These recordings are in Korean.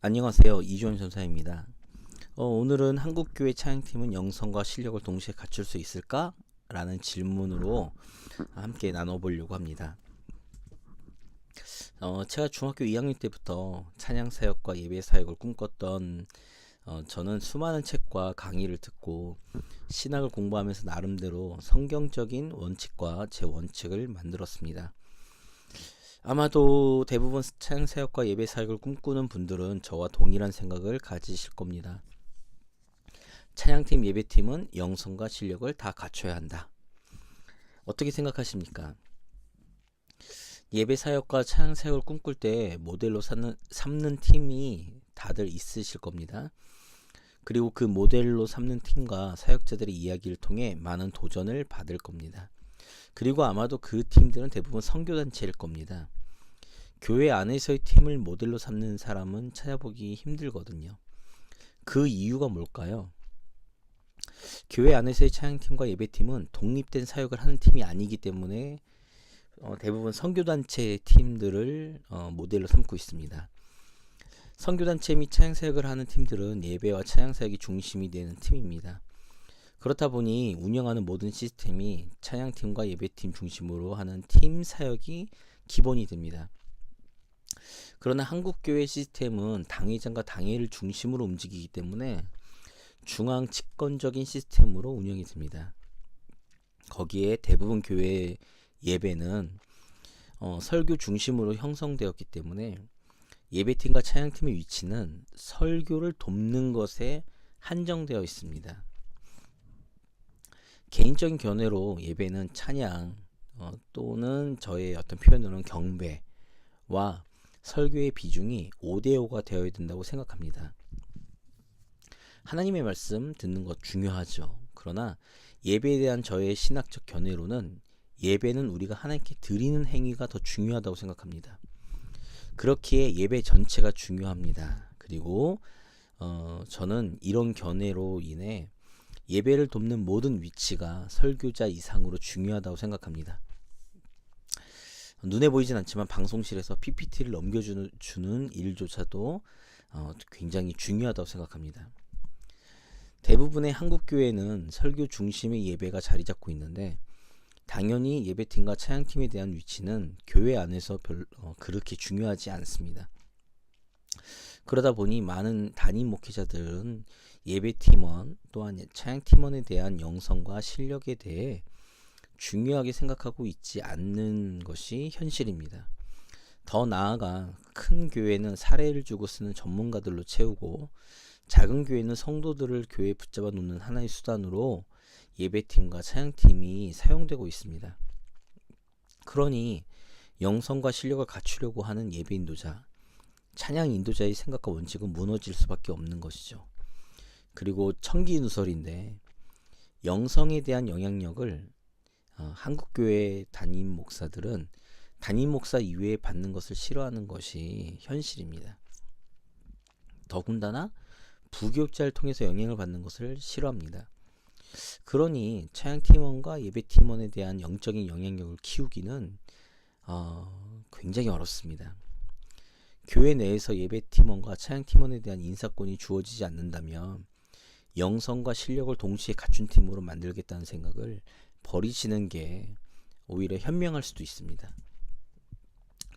안녕하세요. 이주원 전사입니다. 어, 오늘은 한국교회 차양팀은 영성과 실력을 동시에 갖출 수 있을까? 라는 질문으로 함께 나눠보려고 합니다. 어, 제가 중학교 2학년 때부터 찬양 사역과 예배 사역을 꿈꿨던 어, 저는 수많은 책과 강의를 듣고 신학을 공부하면서 나름대로 성경적인 원칙과 제 원칙을 만들었습니다. 아마도 대부분 찬양 사역과 예배 사역을 꿈꾸는 분들은 저와 동일한 생각을 가지실 겁니다. 찬양팀 예배팀은 영성과 실력을 다 갖춰야 한다. 어떻게 생각하십니까? 예배 사역과 찬양 사역을 꿈꿀 때 모델로 삼는, 삼는 팀이 다들 있으실 겁니다. 그리고 그 모델로 삼는 팀과 사역자들의 이야기를 통해 많은 도전을 받을 겁니다. 그리고 아마도 그 팀들은 대부분 선교단체일 겁니다. 교회 안에서의 팀을 모델로 삼는 사람은 찾아보기 힘들거든요. 그 이유가 뭘까요? 교회 안에서의 찬양팀과 예배팀은 독립된 사역을 하는 팀이 아니기 때문에 어, 대부분 선교단체 팀들을 어, 모델로 삼고 있습니다. 선교단체 및 찬양사역을 하는 팀들은 예배와 찬양사역이 중심이 되는 팀입니다. 그렇다 보니 운영하는 모든 시스템이 찬양팀과 예배팀 중심으로 하는 팀 사역이 기본이 됩니다. 그러나 한국 교회 시스템은 당회장과 당회를 중심으로 움직이기 때문에 중앙 집권적인 시스템으로 운영이 됩니다. 거기에 대부분 교회 예배는 어, 설교 중심으로 형성되었기 때문에 예배팀과 찬양팀의 위치는 설교를 돕는 것에 한정되어 있습니다. 개인적인 견해로 예배는 찬양 어, 또는 저의 어떤 표현으로는 경배와 설교의 비중이 5대5가 되어야 된다고 생각합니다. 하나님의 말씀 듣는 것 중요하죠. 그러나 예배에 대한 저의 신학적 견해로는 예배는 우리가 하나님께 드리는 행위가 더 중요하다고 생각합니다. 그렇기에 예배 전체가 중요합니다. 그리고 어, 저는 이런 견해로 인해 예배를 돕는 모든 위치가 설교자 이상으로 중요하다고 생각합니다. 눈에 보이진 않지만 방송실에서 PPT를 넘겨주는 일조차도 어, 굉장히 중요하다고 생각합니다. 대부분의 한국 교회는 설교 중심의 예배가 자리 잡고 있는데 당연히 예배팀과 찬양팀에 대한 위치는 교회 안에서 별 어, 그렇게 중요하지 않습니다. 그러다 보니 많은 담임 목회자들은 예배팀원 또한 찬양팀원에 대한 영성과 실력에 대해 중요하게 생각하고 있지 않는 것이 현실입니다. 더 나아가 큰 교회는 사례를 주고 쓰는 전문가들로 채우고 작은 교회는 성도들을 교회에 붙잡아 놓는 하나의 수단으로 예배팀과 찬양팀이 사용되고 있습니다. 그러니 영성과 실력을 갖추려고 하는 예배 인도자, 찬양 인도자의 생각과 원칙은 무너질 수밖에 없는 것이죠. 그리고 청기 누설인데 영성에 대한 영향력을 어, 한국 교회 담임 목사들은 담임 목사 이외에 받는 것을 싫어하는 것이 현실입니다. 더군다나 부교육자를 통해서 영향을 받는 것을 싫어합니다. 그러니 차양팀원과 예배팀원에 대한 영적인 영향력을 키우기는 어, 굉장히 어렵습니다. 교회 내에서 예배팀원과 차양팀원에 대한 인사권이 주어지지 않는다면 영성과 실력을 동시에 갖춘 팀으로 만들겠다는 생각을 버리시는 게 오히려 현명할 수도 있습니다.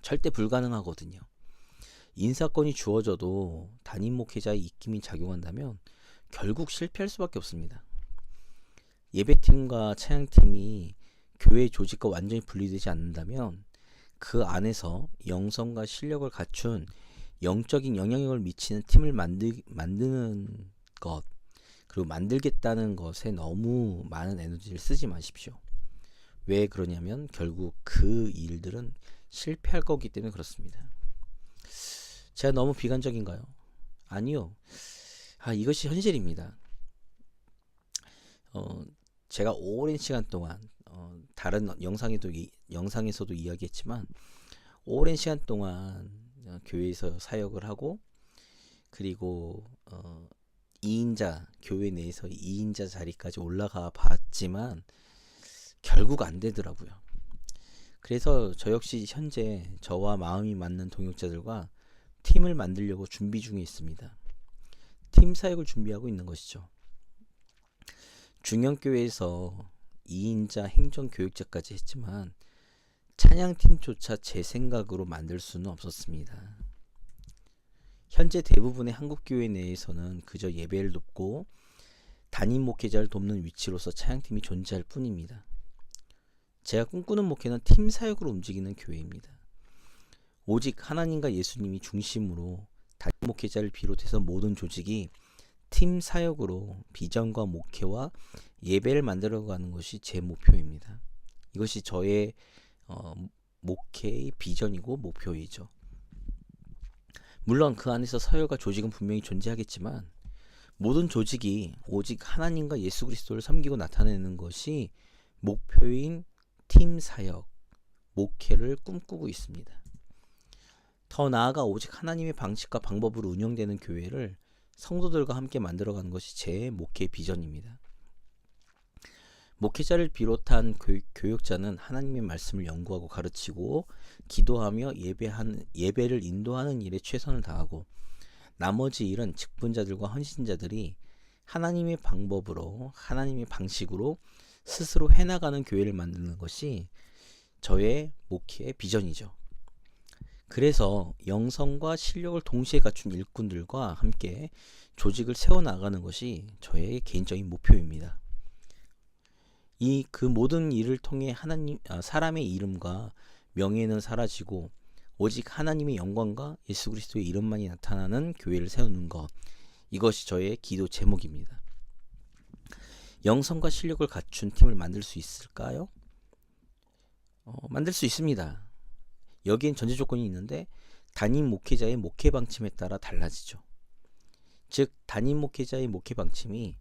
절대 불가능하거든요. 인사권이 주어져도 담임 목회자의 입김이 작용한다면 결국 실패할 수밖에 없습니다. 예배팀과 찬양팀이 교회 조직과 완전히 분리되지 않는다면 그 안에서 영성과 실력을 갖춘 영적인 영향력을 미치는 팀을 만들, 만드는 것 그리고 만들겠다는 것에 너무 많은 에너지를 쓰지 마십시오. 왜 그러냐면 결국 그 일들은 실패할 거기 때문에 그렇습니다. 제가 너무 비관적인가요? 아니요. 아, 이것이 현실입니다. 어, 제가 오랜 시간 동안 어, 다른 영상에도 영상에서도 이야기했지만 오랜 시간 동안 어, 교회에서 사역을 하고 그리고 어, 2인자 교회 내에서 2인자 자리까지 올라가 봤지만 결국 안 되더라고요. 그래서 저 역시 현재 저와 마음이 맞는 동역자들과 팀을 만들려고 준비 중에 있습니다. 팀 사역을 준비하고 있는 것이죠. 중형교회에서 2인자 행정교육자까지 했지만 찬양팀조차 제 생각으로 만들 수는 없었습니다. 현재 대부분의 한국 교회 내에서는 그저 예배를 돕고 담임 목회자를 돕는 위치로서 찬양팀이 존재할 뿐입니다. 제가 꿈꾸는 목회는 팀 사역으로 움직이는 교회입니다. 오직 하나님과 예수님이 중심으로 담임 목회자를 비롯해서 모든 조직이 팀 사역으로 비전과 목회와 예배를 만들어가는 것이 제 목표입니다. 이것이 저의 어, 목회의 비전이고 목표이죠. 물론 그 안에서 서열과 조직은 분명히 존재하겠지만 모든 조직이 오직 하나님과 예수 그리스도를 섬기고 나타내는 것이 목표인 팀 사역, 목회를 꿈꾸고 있습니다. 더 나아가 오직 하나님의 방식과 방법으로 운영되는 교회를 성도들과 함께 만들어가는 것이 제 목회 비전입니다. 목회자를 비롯한 교육, 자는 하나님의 말씀을 연구하고 가르치고 기도하며 예배한, 예배를 인도하는 일에 최선을 다하고 나머지 일은 직분자들과 헌신자들이 하나님의 방법으로 하나님의 방식으로 스스로 해나가는 교회를 만드는 것이 저의 목회의 비전이죠. 그래서 영성과 실력을 동시에 갖춘 일꾼들과 함께 조직을 세워나가는 것이 저의 개인적인 목표입니다. 이 그 모든 일을 통해 하나님 아, 사람의 이름과 명예는 사라지고 오직 하나님의 영광과 예수 그리스도의 이름만이 나타나는 교회를 세우는 것 이것이 저의 기도 제목입니다. 영성과 실력을 갖춘 팀을 만들 수 있을까요? 어, 만들 수 있습니다. 여기엔 전제 조건이 있는데 담임 목회자의 목회 방침에 따라 달라지죠. 즉 담임 목회자의 목회 방침이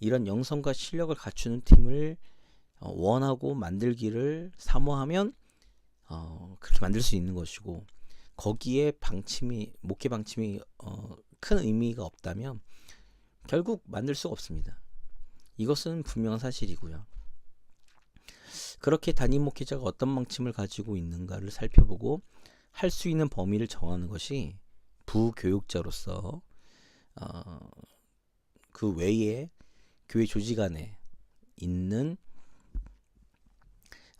이런 영성과 실력을 갖추는 팀을 어, 원하고 만들기를 사모하면 어, 그렇게 만들 수 있는 것이고 거기에 방침이 목회 방침이 어, 큰 의미가 없다면 결국 만들 수가 없습니다. 이것은 분명한 사실이고요. 그렇게 담임 목회자가 어떤 방침을 가지고 있는가를 살펴보고 할 수 있는 범위를 정하는 것이 부교육자로서 어, 그 외에 교회 조직 안에 있는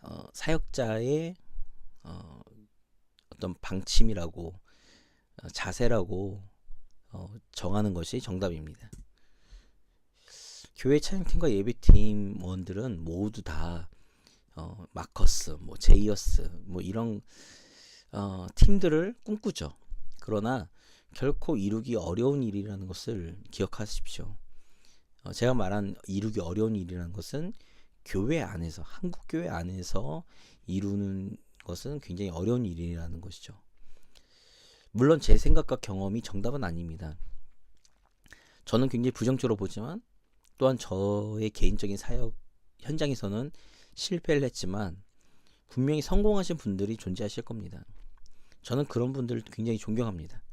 어, 사역자의 어, 어떤 방침이라고 어, 자세라고 어, 정하는 것이 정답입니다. 교회 찬양팀과 예배팀원들은 모두 다 어, 마커스, 뭐 제이어스, 뭐 이런 어, 팀들을 꿈꾸죠. 그러나 결코 이루기 어려운 일이라는 것을 기억하십시오. 어, 제가 말한 이루기 어려운 일이라는 것은 교회 안에서 한국 교회 안에서 이루는 것은 굉장히 어려운 일이라는 것이죠. 물론 제 생각과 경험이 정답은 아닙니다. 저는 굉장히 부정적으로 보지만 또한 저의 개인적인 사역 현장에서는 실패를 했지만 분명히 성공하신 분들이 존재하실 겁니다. 저는 그런 분들을 굉장히 존경합니다.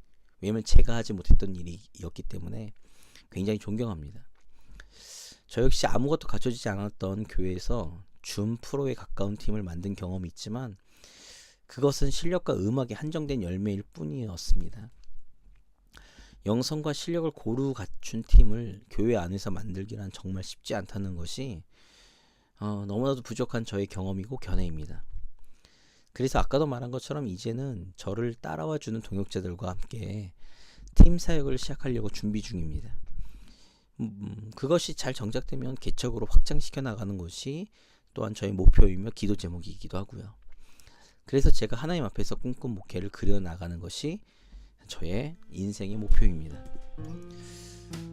왜냐면 제가 하지 못했던 일이었기 때문에 굉장히 존경합니다. 저 역시 아무것도 갖춰지지 않았던 교회에서 줌 프로에 가까운 팀을 만든 경험이 있지만 그것은 실력과 음악에 한정된 열매일 뿐이었습니다. 영성과 실력을 고루 갖춘 팀을 교회 안에서 만들기란 정말 쉽지 않다는 것이 어, 너무나도 부족한 저의 경험이고 견해입니다. 그래서 아까도 말한 것처럼 이제는 저를 따라와 주는 동역자들과 함께 팀 사역을 시작하려고 준비 중입니다. 음, 그것이 잘 정착되면 개척으로 확장시켜 나가는 것이 또한 저의 목표이며 기도 제목이기도 하고요. 그래서 제가 하나님 앞에서 꿈꾼 목회를 그려 나가는 것이 저의 인생의 목표입니다.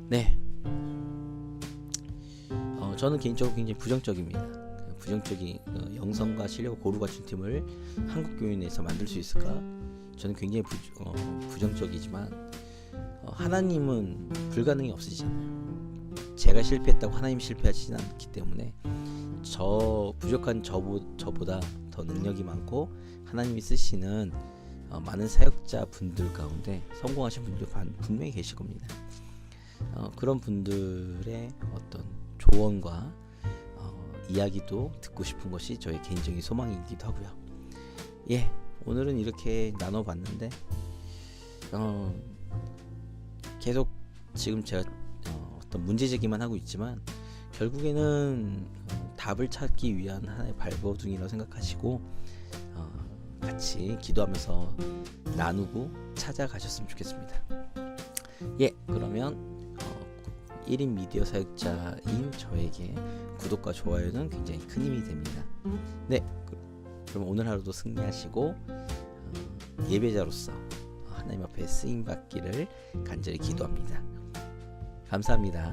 네. 어, 저는 개인적으로 굉장히 부정적입니다. 부정적인 어, 영성과 실력을 고루 갖춘 팀을 한국 교회 내에서 만들 수 있을까? 저는 굉장히 부, 어, 부정적이지만 어, 하나님은 불가능이 없으시잖아요. 제가 실패했다고 하나님 실패하시지 않기 때문에 저 부족한 저보, 저보다 더 능력이 많고 하나님이 쓰시는 어, 많은 사역자 분들 가운데 성공하신 분들 분명히 계실 겁니다. 어, 그런 분들의 어떤 조언과 이야기도 듣고 싶은 것이 저의 개인적인 소망이기도 하고요. 예, 오늘은 이렇게 나눠봤는데 어, 계속 지금 제가 어, 어떤 문제 제기만 하고 있지만 결국에는 어, 답을 찾기 위한 하나의 발버둥이라고 생각하시고 어, 같이 기도하면서 나누고 찾아가셨으면 좋겠습니다. 예, 그러면 어, 1인 미디어 사역자인 저에게 구독과 좋아요는 굉장히 큰 힘이 됩니다. 네, 그- 그럼 오늘 하루도 승리하시고 어, 예배자로서 하나님 앞에 쓰임 받기를 간절히 기도합니다. 감사합니다.